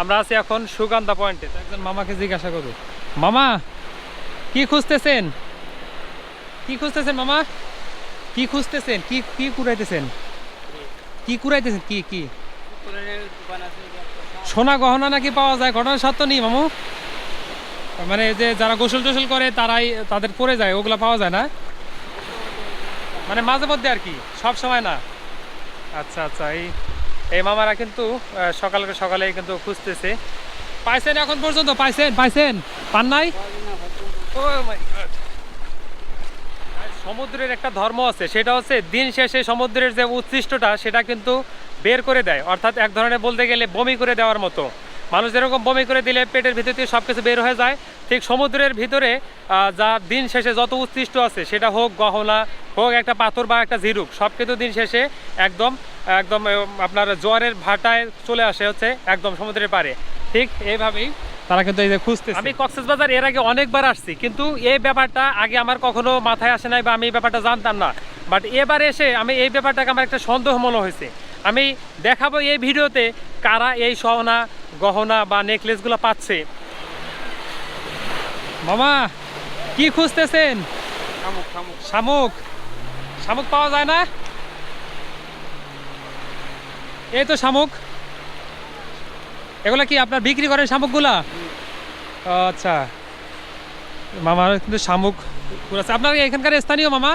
আমরা আছি এখন সুগন্ধা পয়েন্টে। একজন মামাকে জিজ্ঞাসা করব। মামা, কি খুঁজতেছেন? কি খুঁজতেছেন মামা? কি খুঁজতেছেন? কি কি কুড়াইতেছেন? কি কুড়াইতেছেন? কি কি? সোনা গহনা নাকি পাওয়া যায়? ঘটনা সত্য নেই, মামু। মানে যে যারা গোসল টোসল করে, তারাই তাদের পরে যায়, ওগুলা পাওয়া যায় না? মানে মাঝে মধ্যে আর কি, সব সময় না? আচ্ছা আচ্ছা এই এই মামারা কিন্তু সকাল সকালে কিন্তু খুঁজতেছে। পাইছেন এখন পর্যন্ত? পাইছেন? পাইছেন? পান নাই? সমুদ্রের একটা ধর্ম আছে, সেটা হচ্ছে দিন শেষে সমুদ্রের যে উৎসৃষ্টটা সেটা কিন্তু বের করে দেয়। অর্থাৎ এক ধরনের বলতে গেলে বমি করে দেওয়ার মতো। মানুষ যেরকম বমি করে দিলে পেটের ভিতর থেকে সব কিছু বের হয়ে যায় ঠিক সমুদ্রের ভিতরে যা দিন শেষে যত উৎসৃষ্ট আছে সেটা হোক গহনা হোক একটা পাথর বা একটা ঝিরুক সব কিছু দিন শেষে একদম একদম আপনার জোয়ারের ভাটায় চলে আসে হচ্ছে একদম সমুদ্রের পারে ঠিক এইভাবেই তারা কিন্তু এই যে খুঁজতে আমি কক্সবাজার এর আগে অনেকবার আসছি কিন্তু এই ব্যাপারটা আগে আমার কখনো মাথায় আসে নাই বা আমি এই ব্যাপারটা জানতাম না। বাট এবার এসে আমি এই ব্যাপারটাকে আমার একটা সন্দেহ মনে হয়েছে। আমি দেখাবো এই ভিডিওতে কারা এই সোনা গহনা বা নেকলেসগুলো পাচ্ছে। মামা কি খুঁজতেছেন? শামুক শামুক। পাওয়া যায় না? এই তো শামুক। এগুলা কি আপনার বিক্রি করেন শামুকগুলা? আচ্ছা। মামার কিন্তু শামুক কুড়াচ্ছে। আপনার এখানকার স্থানীয় মামা?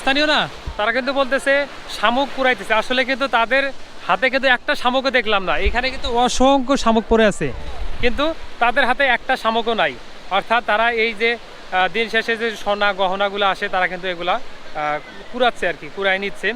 স্থানীয় না? তারা কিন্তু বলতেছে শামুক কুড়াইতেছে। আসলে কিন্তু তাদের হাতে কিন্তু একটা শামুকও দেখলাম না। এখানে কিন্তু অসংখ্য শামুক পড়ে আছে। কিন্তু তাদের হাতে একটা শামুকও নাই। অর্থাৎ তারা এই যে দিন শেষে যে সোনা গহনাগুলো আসে, তারা কিন্তু এগুলা কুড়াচ্ছে আর কি কুড়াই নিচ্ছে।